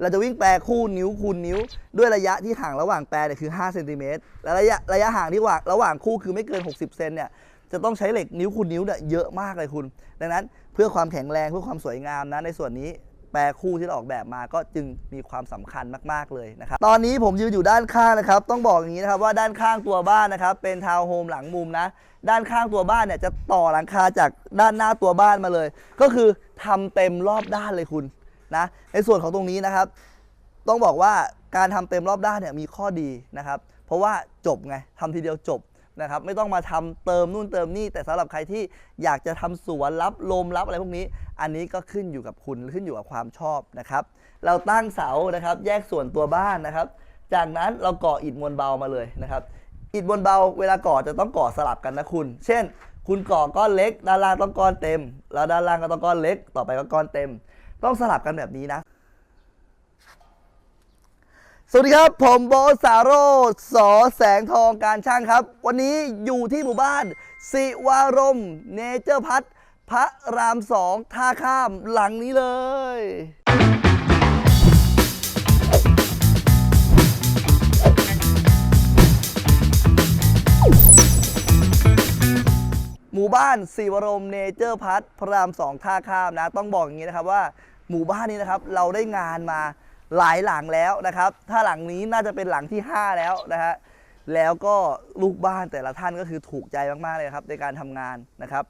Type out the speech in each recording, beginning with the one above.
เราจะวิ่งแปรคู่นิ้วคูณนิ้ว ด้วยระยะที่ห่างระหว่างแปรเนี่ยคือ5เซนติเมตรและระยะระยะห่างที่ว่างระหว่างคู่คือไม่เกิน 60เซนเนี่ยจะต้องใช้เหล็กนิ้วคูณนิ้วเนี่ยเยอะมากเลยคุณ ดังนั้นเพื่อความแข็งแรงเพื่อความสวยงามนะในส่วนนี้แปรคู่ที่เราออกแบบมาก็จึงมีความสำคัญมากๆเลยนะครับ ตอนนี้ผมยืนอยู่ด้านข้างนะครับ ต้องบอกอย่างนี้นะครับว่าด้านข้างตัวบ้านนะครับ เป็นทาวน์โฮมหลังมุมนะ ด้านข้างตัวบ้านเนี่ยจะต่อหลังคาจากด้านหน้าตัวบ้านมาเลย ก็คือทำเต็มรอบด้านเลยคุณ นะในส่วนของตรงนี้นะครับ ต้องบอกว่าการทำเต็มรอบด้านเนี่ยมีข้อดีนะครับ เพราะว่าจบไงทำทีเดียวจบนะครับ ไม่ต้องมาทำเติมนู่นเติมนี่ แต่สำหรับใครที่อยากจะทำสวนรับลมรับอะไรพวกนี้ อันนี้ก็ขึ้นอยู่กับคุณขึ้นอยู่กับความชอบนะครับ เราตั้งเสานะครับแยกส่วนตัวบ้านนะครับ จากนั้นเราก่ออิฐมวลเบามาเลยนะครับอิฐมวลเบาเวลาก่อจะต้องก่อสลับกันนะคุณ เช่น คุณก่อก้อนเล็กด้านล่างต้องก้อนเต็ม แล้วด้านล่างก็ต้องก้อนเล็ก ต่อไปก็ก้อนเต็ม ต้องสลับกันแบบนี้นะ สวัสดีครับ ผมโบสาโรสอแสงทองการช่างครับ วันนี้อยู่ที่หมู่บ้านสิวารม์เนเจอร์พัทพระรามสองท่าข้ามหลังนี้เลยหมู่บ้านสิวรมเนเจอร์พัทพระรามสองท่าข้ามนะ ต้องบอกอย่างนี้นะครับว่า หมู่บ้านนี้นะครับ เราได้งานมาหลายหลังแล้วนะครับ ถ้าหลังนี้น่าจะเป็นหลังที่ 5 แล้วนะฮะแล้วก็ลูกบ้านแต่ละท่านก็คือถูกใจมากๆเลยครับในการทำงานนะครับ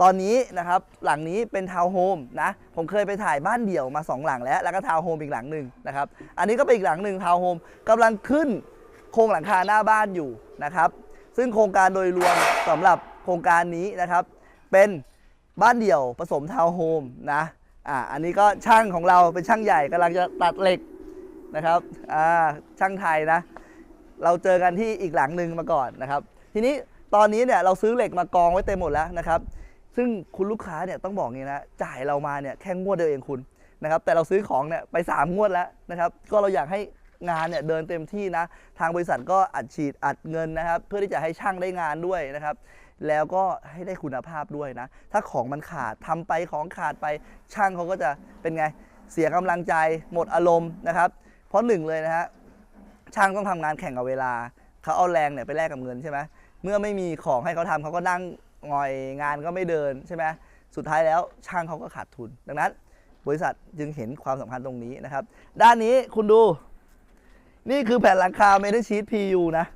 ตอนนี้นะครับหลังนี้เป็นทาวน์โฮมนะผมเคยไปถ่ายบ้านเดี่ยวมา 2 หลังแล้ว แล้วก็ทาวน์โฮมอีกหลังหนึ่งนะครับ อันนี้ก็เป็นอีกหลังหนึ่งทาวน์โฮมกำลังขึ้นโครงหลังคาหน้าบ้านอยู่นะครับ ซึ่งโครงการโดยรวมสำหรับโครงการนี้นะครับ เป็นบ้านเดี่ยวผสมทาวน์โฮมนะ อ่าอันนี้ก็ช่างของเราเป็นช่างใหญ่กำลังจะตัดเหล็กนะครับอ่าช่างไทยนะ เราเจอกันที่อีกหลังหนึ่งมาก่อนนะครับ ทีนี้ตอนนี้เนี่ยเราซื้อเหล็กมากองไว้เต็มหมดแล้วนะครับ ซึ่งคุณลูกค้าเนี่ยต้องบอกงี้นะจ่ายเรามาเนี่ยแค่งวดเดียวเองคุณนะครับแต่เราซื้อของเนี่ยไป 3 งวดแล้วนะครับก็เราอยากให้งานเนี่ยเดินเต็มที่นะ ทางบริษัทก็อัดฉีดอัดเงินนะครับ เพื่อที่จะให้ช่างได้งานด้วยนะครับ แล้วก็ให้ได้คุณภาพด้วยนะ ถ้าของมันขาดทำไปของขาดไปช่างเขาก็จะเป็นไงเสียกำลังใจหมดอารมณ์นะครับ เพราะหนึ่งเลยนะฮะช่างต้องทำงานแข่งกับเวลาเขาเอาแรงเนี่ยไปแลกกับเงินใช่ไหมเมื่อไม่มีของให้เขาทำเขาก็นั่งงอยงานก็ไม่เดินใช่ไหมสุดท้ายแล้วช่างเขาก็ขาดทุน ดังนั้น บริษัทจึงเห็นความสำคัญตรงนี้นะครับ ด้านนี้คุณดู นี่คือแผ่นหลังคาเมทัลชีต PU นะ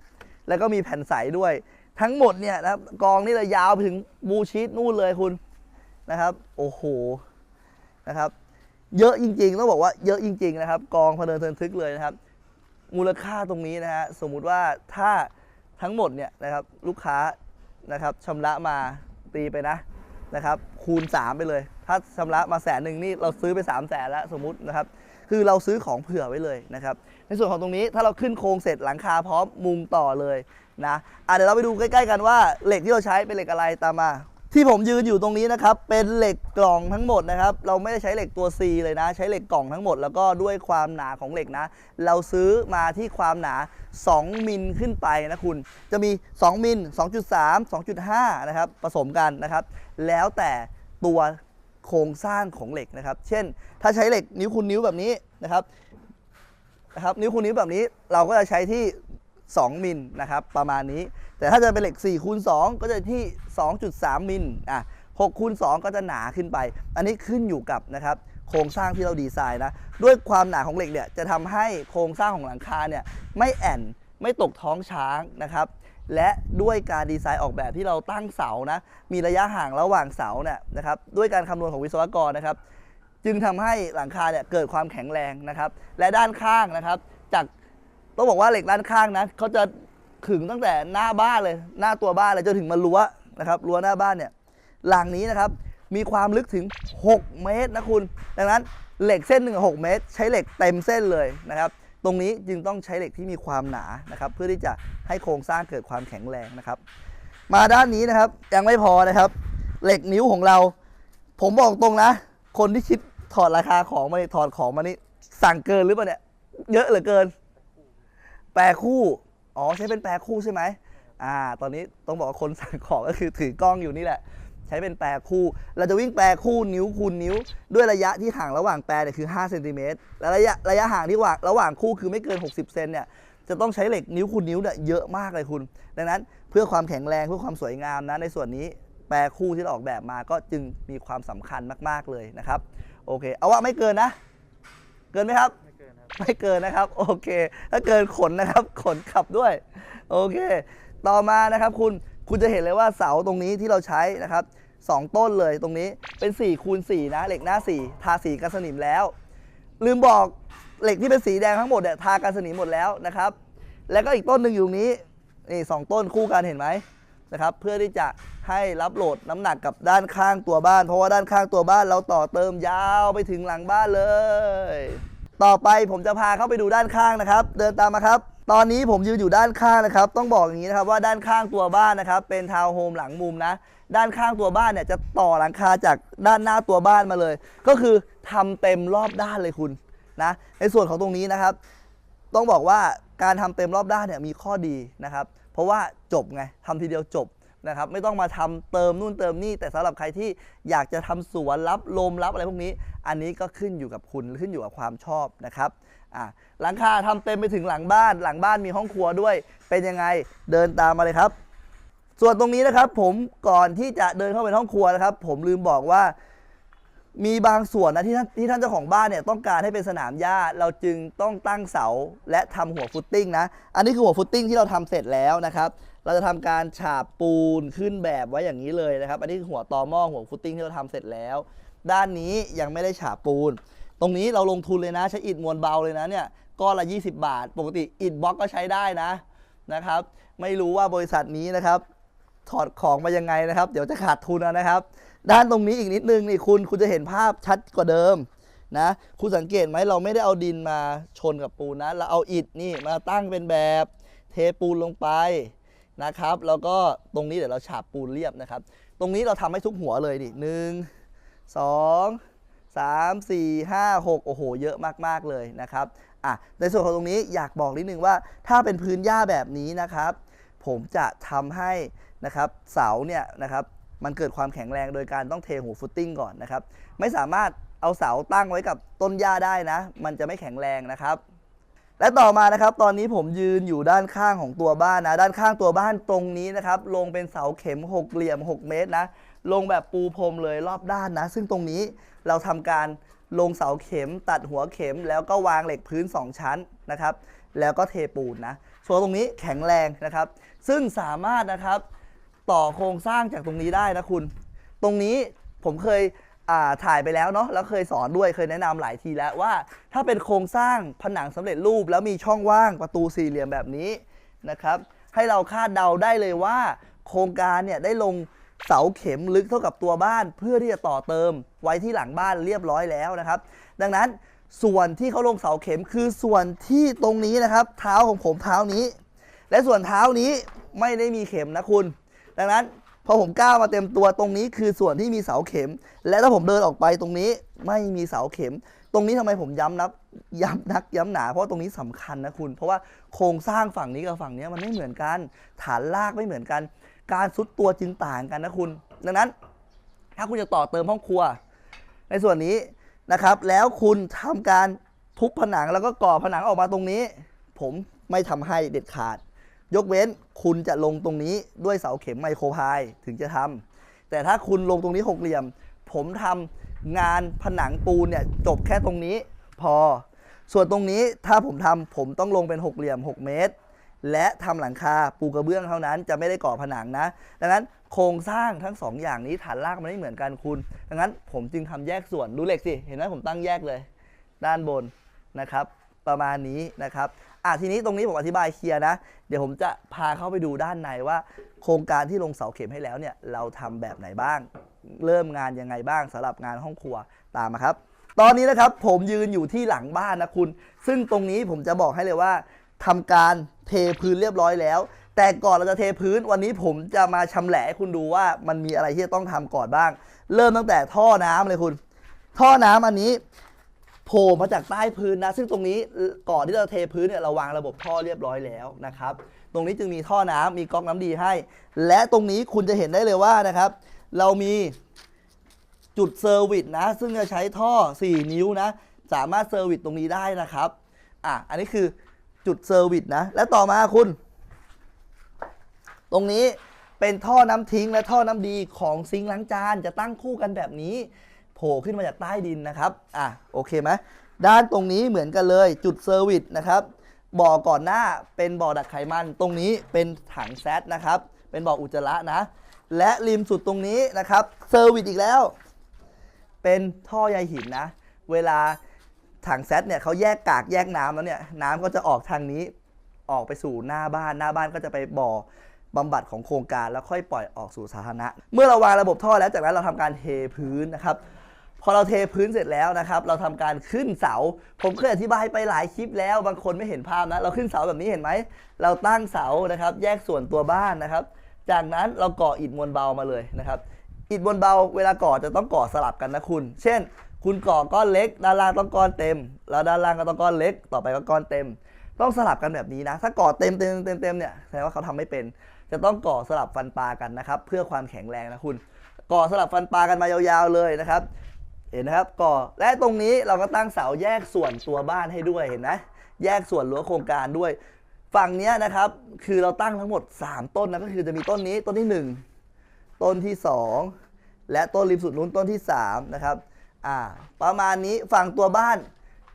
แล้วก็มีแผ่นใสด้วย ทั้งหมดเนี่ยนะครับกองนี่เลยยาวไปถึงบูชีตนู่นเลยคุณนะครับ โอ้โหนะครับ เยอะจริงๆต้องบอกว่าเยอะจริง ๆ นะครับ กองพเนินเทินทึกเลยนะครับ มูลค่าตรงนี้นะฮะสมมุติว่าถ้าทั้งหมดเนี่ยนะครับลูกค้านะครับชำระมาตีไปนะนะครับ คูณ 3 ไปเลย ถ้าชำระมาแสนหนึ่งนี่เราซื้อไป 3 0 0แสนแล้วสมมุตินะครับ คือเราซื้อของเผื่อไว้เลยนะครับในส่วนของตรงนี้ถ้าเราขึ้นโครงเสร็จหลังคาพร้อมมุงต่อเลยนะอะเดี๋ยวเราไปดูใกล้ๆกันว่าเหล็กที่เราใช้เป็นเหล็กอะไรตามมา ที่ผมยืนอยู่ตรงนี้นะครับเป็นเหล็กกล่องทั้งหมดนะครับเราไม่ได้ใช้เหล็กตัว C เลยนะ ใช้เหล็กกล่องทั้งหมดแล้วก็ด้วยความหนาของเหล็กนะ เราซื้อมาที่ความหนา 2 มิลขึ้นไปนะคุณ จะมี 2 มิล 2.3 2.5 นะครับผสมกันนะครับ แล้วแต่ตัว โครงสร้างของเหล็กนะครับ เช่น ถ้าใช้เหล็กนิ้วคูณนิ้วแบบนี้นะครับนะครับนิ้วคูณนิ้วแบบนี้เราก็จะใช้ที่ 2มิลนะครับประมาณนี้ แต่ถ้าจะเป็นเหล็ก4คูณ2ก็จะที่ 2.3มิลอะ6คูณ2ก็จะหนาขึ้นไป อันนี้ขึ้นอยู่กับนะครับโครงสร้างที่เราดีไซน์นะด้วยความหนาของเหล็กเนี่ยจะทำให้โครงสร้างของหลังคาเนี่ยไม่แอนไม่ตกท้องช้างนะครับ และด้วยการดีไซน์ออกแบบที่เราตั้งเสานะมีระยะห่างระหว่างเสาเนี่ยนะครับด้วยการคำนวณของวิศวกรนะครับ จึงทำให้หลังคาเนี่ยเกิดความแข็งแรงนะครับ และด้านข้างนะครับ จากต้องบอกว่าเหล็กด้านข้างนะเขาจะขึงตั้งแต่หน้าบ้านเลย หน้าตัวบ้านเลยจนถึงมารั้วนะครับรั้วหน้าบ้านเนี่ยหลังนี้นะครับมีความลึกถึง 6 เมตรนะคุณ ดังนั้นเหล็กเส้นหนึ่ง6เมตร ใช้เหล็กเต็มเส้นเลยนะครับ ตรงนี้จึงต้องใช้เหล็กที่มีความหนานะครับ เพื่อที่จะให้โครงสร้างเกิดความแข็งแรงนะครับ มาด้านนี้นะครับยังไม่พอนะครับ เหล็กนิ้วของเรา ผมบอกตรงนะ คนที่คิดถอดราคาของมานี่ถอดของมานี่สั่งเกินหรือเปล่าเนี่ยเยอะเหลือเกิน แปรคู่อ๋อใช้เป็นแปรคู่ใช่ไหมอ่า ตอนนี้ต้องบอกว่าคนสั่งของก็คือถือกล้องอยู่นี่แหละ ใช้เป็นแปรคู่ เราจะวิ่งแปรคู่นิ้วคูณนิ้ว ด้วยระยะที่ห่างระหว่างแปรเนี่ยคือ5เซนติเมตรและระยะระยะห่างที่ว่าระหว่างคู่คือไม่เกิน 60เซนเนี่ยจะต้องใช้เหล็กนิ้วคูณนิ้วเนี่ยเยอะมากเลยคุณ ดังนั้นเพื่อความแข็งแรงเพื่อความสวยงามนะในส่วนนี้แปรคู่ที่เราออกแบบมาก็จึงมีความสำคัญมาก ๆเลยนะครับโอเค เอาว่าไม่เกินนะ เกินไหมครับไม่เกินครับไม่เกินนะครับ โอเค ถ้าเกินขนนะครับ ขนขับด้วย โอเค ต่อมานะครับคุณ คุณจะเห็นเลยว่าเสาตรงนี้ที่เราใช้นะครับสองต้นเลยตรงนี้เป็น4คูณ4นะเหล็กหน้า 4 ทาสีกันสนิมแล้ว ลืมบอกเหล็กที่เป็นสีแดงทั้งหมดเนี่ยทากันสนิมหมดแล้วนะครับ แล้วก็อีกต้นหนึ่งอยู่ตรงนี้นี่สองต้นคู่กันเห็นไหมนะครับ เพื่อที่จะให้รับโหลดน้ำหนักกับด้านข้างตัวบ้าน เพราะว่าด้านข้างตัวบ้านเราต่อเติมยาวไปถึงหลังบ้านเลย ต่อไปผมจะพาเข้าไปดูด้านข้างนะครับ เดินตามมาครับ ตอนนี้ผมยืนอยู่ด้านข้างนะครับ ต้องบอกอย่างนี้นะครับว่าด้านข้างตัวบ้านนะครับ เป็นทาวน์โฮมหลังมุมนะ ด้านข้างตัวบ้านเนี่ยจะต่อหลังคาจากด้านหน้าตัวบ้านมาเลย ก็คือทำเต็มรอบด้านเลยคุณนะ ในส่วนของตรงนี้นะครับ ต้องบอกว่าการทำเต็มรอบด้านเนี่ยมีข้อดีนะครับ เพราะว่าจบไงทำทีเดียวจบนะครับ ไม่ต้องมาทำเติมนู่นเติมนี่ แต่สำหรับใครที่อยากจะทำสวนรับลมรับอะไรพวกนี้ อันนี้ก็ขึ้นอยู่กับคุณขึ้นอยู่กับความชอบนะครับ อะหลังคาทำเต็มไปถึงหลังบ้าน หลังบ้านมีห้องครัวด้วย เป็นยังไงเดินตามมาเลยครับ ส่วนตรงนี้นะครับ ผมก่อนที่จะเดินเข้าไปห้องครัวนะครับ ผมลืมบอกว่า มีบางส่วนนะที่ท่านที่ท่านเจ้าของบ้านเนี่ยต้องการให้เป็นสนามหญ้าเราจึงต้องตั้งเสาและทำหัวฟุตติ้งนะ อันนี้คือหัวฟุตติ้งที่เราทำเสร็จแล้วนะครับ เราจะทำการฉาบปูนขึ้นแบบไว้อย่างนี้เลยนะครับ อันนี้คือหัวตอหม้อหัวฟุตติ้งที่เราทำเสร็จแล้ว ด้านนี้ยังไม่ได้ฉาบปูน ตรงนี้เราลงทุนเลยนะ ใช้อิฐมวลเบาเลยนะเนี่ยก้อนละ 20 บาท ปกติอิฐบล็อกก็ใช้ได้นะนะครับ ไม่รู้ว่าบริษัทนี้นะครับ ถอดของมายังไงนะครับ เดี๋ยวจะขาดทุนนะครับ ด้านตรงนี้อีกนิดนึงนี่คุณคุณจะเห็นภาพชัดกว่าเดิมนะคุณสังเกตไหมเราไม่ได้เอาดินมาชนกับปูนนะเราเอาอิฐนี่มาตั้งเป็นแบบเทปูนลงไปนะครับแล้วก็ตรงนี้เดี๋ยวเราฉาบปูนเรียบนะครับ ตรงนี้เราทำให้ทุกหัวเลยดิหนึ่งสอง สามสี่ห้าหกโอ้โห เยอะมาก ๆ เลยนะครับอะในส่วนของตรงนี้อยากบอกนิดนึงว่าถ้าเป็นพื้นหญ้าแบบนี้นะครับ ผมจะทำให้นะครับเสาเนี่ยนะครับมันเกิดความแข็งแรงโดยการต้องเทหัวฟุตติ้งก่อนนะครับ ไม่สามารถเอาเสาตั้งไว้กับต้นหญ้าได้นะ มันจะไม่แข็งแรงนะครับและต่อมานะครับตอนนี้ผมยืนอยู่ด้านข้างของตัวบ้านนะ ด้านข้างตัวบ้านตรงนี้นะครับ ลงเป็นเสาเข็มหกเหลี่ยม 6 เมตรนะ ลงแบบปูพรมเลยรอบด้านนะ ซึ่งตรงนี้เราทำการลงเสาเข็มตัดหัวเข็ม แล้วก็วางเหล็กพื้น 2 ชั้นนะครับ แล้วก็เทปูนนะส่วนตรงนี้แข็งแรงนะครับ ซึ่งสามารถนะครับต่อโครงสร้างจากตรงนี้ได้นะคุณ ตรงนี้ผมเคยถ่ายไปแล้วเนาะแล้วเคยสอนด้วยเคยแนะนำหลายทีแล้วว่า ถ้าเป็นโครงสร้างผนังสำเร็จรูป แล้วมีช่องว่างประตูสี่เหลี่ยมแบบนี้นะครับ ให้เราคาดเดาได้เลยว่า โครงการเนี่ยได้ลง เสาเข็มลึกเท่ากับตัวบ้านเพื่อที่จะต่อเติมไว้ที่หลังบ้านเรียบร้อยแล้วนะครับ ดังนั้นส่วนที่เขาลงเสาเข็มคือส่วนที่ตรงนี้นะครับ เท้าของผมเท้านี้ และส่วนเท้านี้ไม่ได้มีเข็มนะคุณ ดังนั้นพอผมก้าวมาเต็มตัวตรงนี้คือส่วนที่มีเสาเข็ม และถ้าผมเดินออกไปตรงนี้ไม่มีเสาเข็ม ตรงนี้ทำไมผมย้ำนับย้ำนักย้ำหนา เพราะตรงนี้สำคัญนะคุณ เพราะว่าโครงสร้างฝั่งนี้กับฝั่งนี้มันไม่เหมือนกัน ฐานรากไม่เหมือนกัน การซุดตัวจึงต่างกันนะคุณ ดังนั้น ถ้าคุณจะต่อเติมห้องครัว ในส่วนนี้นะครับ แล้วคุณทำการทุบผนังแล้วก็ก่อผนังออกมาตรงนี้ ผมไม่ทำให้เด็ดขาด ยกเว้นคุณจะลงตรงนี้ด้วยเสาเข็มไมโครพายถึงจะทำแต่ถ้าคุณลงตรงนี้หกเหลี่ยม ผมทำงานผนังปูนเนี่ยจบแค่ตรงนี้พอ ส่วนตรงนี้ถ้าผมทำผมต้องลงเป็นหกเหลี่ยม 6 เมตร และทำหลังคาปูกระเบื้องเท่านั้น จะไม่ได้ก่อผนังนะ ดังนั้นโครงสร้างทั้งสองอย่างนี้ฐานรากมันไม่เหมือนกันคุณ ดังนั้นผมจึงทำแยกส่วนดูเหล็กสิ เห็นไหมผมตั้งแยกเลย ด้านบนนะครับ ประมาณนี้นะครับอะทีนี้ตรงนี้ผมอธิบายเคลียร์นะ เดี๋ยวผมจะพาเข้าไปดูด้านในว่า โครงการที่ลงเสาเข็มให้แล้วเนี่ยเราทำแบบไหนบ้าง เริ่มงานยังไงบ้างสำหรับงานห้องครัวตามมาครับ ตอนนี้นะครับผมยืนอยู่ที่หลังบ้านนะคุณ ซึ่งตรงนี้ผมจะบอกให้เลยว่า ทำการเทพื้นเรียบร้อยแล้ว แต่ก่อนเราจะเทพื้นวันนี้ผมจะมาชำแหละให้คุณดูว่ามันมีอะไรที่จะต้องทำก่อนบ้าง เริ่มตั้งแต่ท่อน้ำเลยคุณ ท่อน้ำอันนี้โผล่มาจากใต้พื้นนะ ซึ่งตรงนี้ก่อนที่เราเทพื้นเนี่ยเราวางระบบท่อเรียบร้อยแล้วนะครับ ตรงนี้จึงมีท่อน้ำมีก๊อกน้ำดีให้ และตรงนี้คุณจะเห็นได้เลยว่านะครับ เรามีจุดเซอร์วิสนะ ซึ่งจะใช้ท่อ 4 นิ้วนะ สามารถเซอร์วิสตรงนี้ได้นะครับ อะ อันนี้คือ จุดเซอร์วิสนะ และต่อมาคุณ ตรงนี้เป็นท่อน้ำทิ้งและท่อน้ำดีของซิงค์ล้างจานจะตั้งคู่กันแบบนี้ โผล่ขึ้นมาจากใต้ดินนะครับ อะโอเคไหมด้านตรงนี้เหมือนกันเลยจุดเซอร์วิสนะครับบ่อก่อนหน้าเป็นบ่อดักไขมัน ตรงนี้เป็นถังแซดนะครับ เป็นบ่ออุจจาระนะ และริมสุดตรงนี้นะครับเซอร์วิสอีกแล้ว เป็นท่อใยหินนะ เวลา ถังแซดเนี่ยเขาแยกกากแยกน้ำแล้วเนี่ยน้ำก็จะออกทางนี้ออกไปสู่หน้าบ้านหน้าบ้านก็จะไปบ่อบำบัดของโครงการแล้วค่อยปล่อยออกสู่สาธารณะ เมื่อเราวางระบบท่อแล้วจากนั้นเราทำการเทพื้นนะครับพอเราเทพื้นเสร็จแล้วนะครับ เราทำการขึ้นเสา ผมเคยอธิบายไปหลายคลิปแล้วบางคนไม่เห็นภาพนะ เราขึ้นเสาแบบนี้เห็นไหม เราตั้งเสานะครับ แยกส่วนตัวบ้านนะครับ จากนั้นเราก่ออิฐมวลเบามาเลยนะครับ อิฐมวลเบาเวลาก่อจะต้องก่อสลับกันนะคุณ เช่น คุณก่อก้อนเล็ก ด้านล่างต้องก้อนเต็ม แล้วด้านล่างก็ต้องก้อนเล็ก ต่อไปก็ก้อนเต็ม ต้องสลับกันแบบนี้นะ ถ้าก่อเต็มเต็มเต็มเต็มเนี่ยแสดงว่าเขาทำไม่เป็น จะต้องก่อสลับฟันปลากันนะครับ เพื่อความแข็งแรงนะคุณ ก่อสลับฟันปลากันมายาวๆเลยนะครับ เห็นนะครับ ก่อ และตรงนี้เราก็ตั้งเสาแยกส่วนตัวบ้านให้ด้วยเห็นไหมแยกส่วนรั้วโครงการด้วย ฝั่งนี้นะครับ คือเราตั้งทั้งหมด 3 ต้นนะ ก็คือจะมีต้นนี้ ต้นที่ 1 ต้นที่ 2 และต้นริมสุดนู้นต้นที่ 3 นะครับ อ่าประมาณนี้ฝั่งตัวบ้าน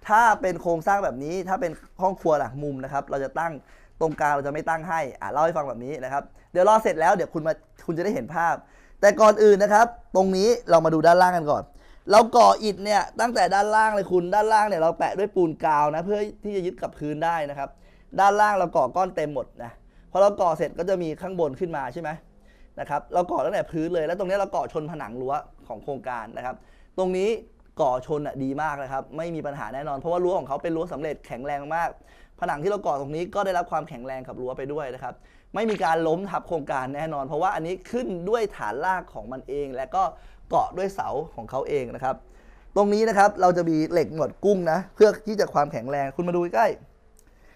ถ้าเป็นโครงสร้างแบบนี้ ถ้าเป็นห้องครัวหลังมุมนะครับ เราจะตั้งตรงกลางเราจะไม่ตั้งให้อ่าเล่าให้ฟังแบบนี้นะครับ เดี๋ยวรอเสร็จแล้วเดี๋ยวคุณมาคุณจะได้เห็นภาพ แต่ก่อนอื่นนะครับ ตรงนี้เรามาดูด้านล่างกันก่อน เราก่ออิฐเนี่ยตั้งแต่ด้านล่างเลยคุณด้านล่างเนี่ยเราแปะด้วยปูนกาวนะเพื่อที่จะยึดกับพื้นได้นะครับ ด้านล่างเราก่อก้อนเต็มหมดนะพอเราก่อเสร็จก็จะมีข้างบนขึ้นมาใช่ไหมนะครับ เราก่อตั้งแต่พื้นเลย แล้วตรงนี้เราก่อชนผนังรั้วของโครงการนะครับ ตรงนี้ก่อชนอะดีมากนะครับ ไม่มีปัญหาแน่นอน เพราะว่ารั้วของเขาเป็นรั้วสำเร็จแข็งแรงมาก ผนังที่เราก่อตรงนี้ก็ได้รับความแข็งแรงกับรั้วไปด้วยนะครับ ไม่มีการล้มทับโครงการแน่นอน เพราะว่าอันนี้ขึ้นด้วยฐานรากของมันเอง และก็เกาะด้วยเสาของเขาเองนะครับ ตรงนี้นะครับเราจะมีเหล็กหนวดกุ้งนะ เพื่อที่จะความแข็งแรงคุณมาดูใกล้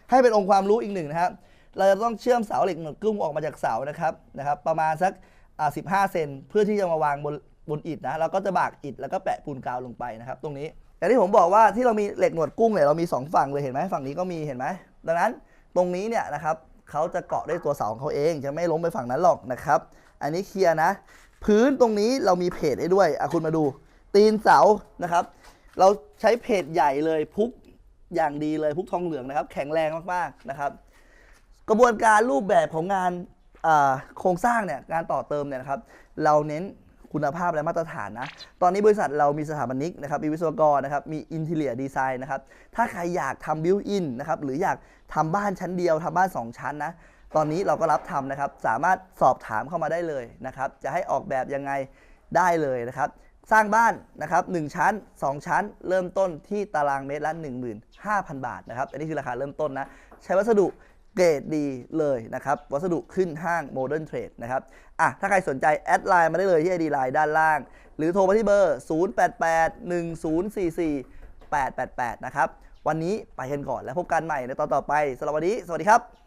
ให้เป็นองค์ความรู้อีกหนึ่งนะครับ เราจะต้องเชื่อมเสาเหล็กหนวดกุ้งออกมาจากเสานะครับนะครับ ประมาณสักอ่า15เซนเพื่อที่จะมาวางบน บนอิฐนะเราก็จะบากอิฐแล้วก็แปะปูนกาวลงไปนะครับ ตรงนี้อย่างที่ผมบอกว่าที่เรามีเหล็กหนวดกุ้งเนี่ยเรามีสองฝั่งเลยเห็นไหมฝั่งนี้ก็มีเห็นไหมดังนั้นตรงนี้เนี่ยนะครับเขาจะเกาะด้วยตัวเสาของเขาเองจะไม่ล้มไปฝั่งนั้นหรอกนะครับ อันนี้เคลียร์นะ พื้นตรงนี้เรามีเพจให้ด้วยอะคุณมาดู ตีนเสานะครับ เราใช้เพจใหญ่เลยพุกอย่างดีเลยพุกทองเหลืองนะครับ แข็งแรงมากๆนะครับ กระบวนการรูปแบบของงานโครงสร้างเนี่ยการต่อเติมเนี่ยนะครับ เราเน้น คุณภาพและมาตรฐานนะ ตอนนี้บริษัทเรามีสถาปนิกนะครับมีวิศวกรนะครับมีอินเทเลียดีไซน์นะครับถ้าใครอยากทำบิวอินนะครับหรืออยากทำบ้านชั้นเดียวทำบ้าน 2 ชั้นนะตอนนี้เราก็รับทำนะครับ สามารถสอบถามเข้ามาได้เลยนะครับ จะให้ออกแบบยังไงได้เลยนะครับ สร้างบ้านนะครับ1ชั้น 2 ชั้น เริ่มต้นที่ตารางเมตรละ15,000 บาทนะครับ อันนี้คือราคาเริ่มต้นนะ ใช้วัสดุ เกรดดีเลยนะครับ วัสดุขึ้นห้าง Modern Trade นะครับอะถ้าใครสนใจ แอดไลน์มาได้เลยที่ ID Line ด้านล่าง หรือโทรมาที่เบอร์ 0881044888 นะครับ วันนี้ไปกันก่อนแล้วพบกันใหม่ในตอนต่อไปสำหรับวันนี้ สวัสดีครับ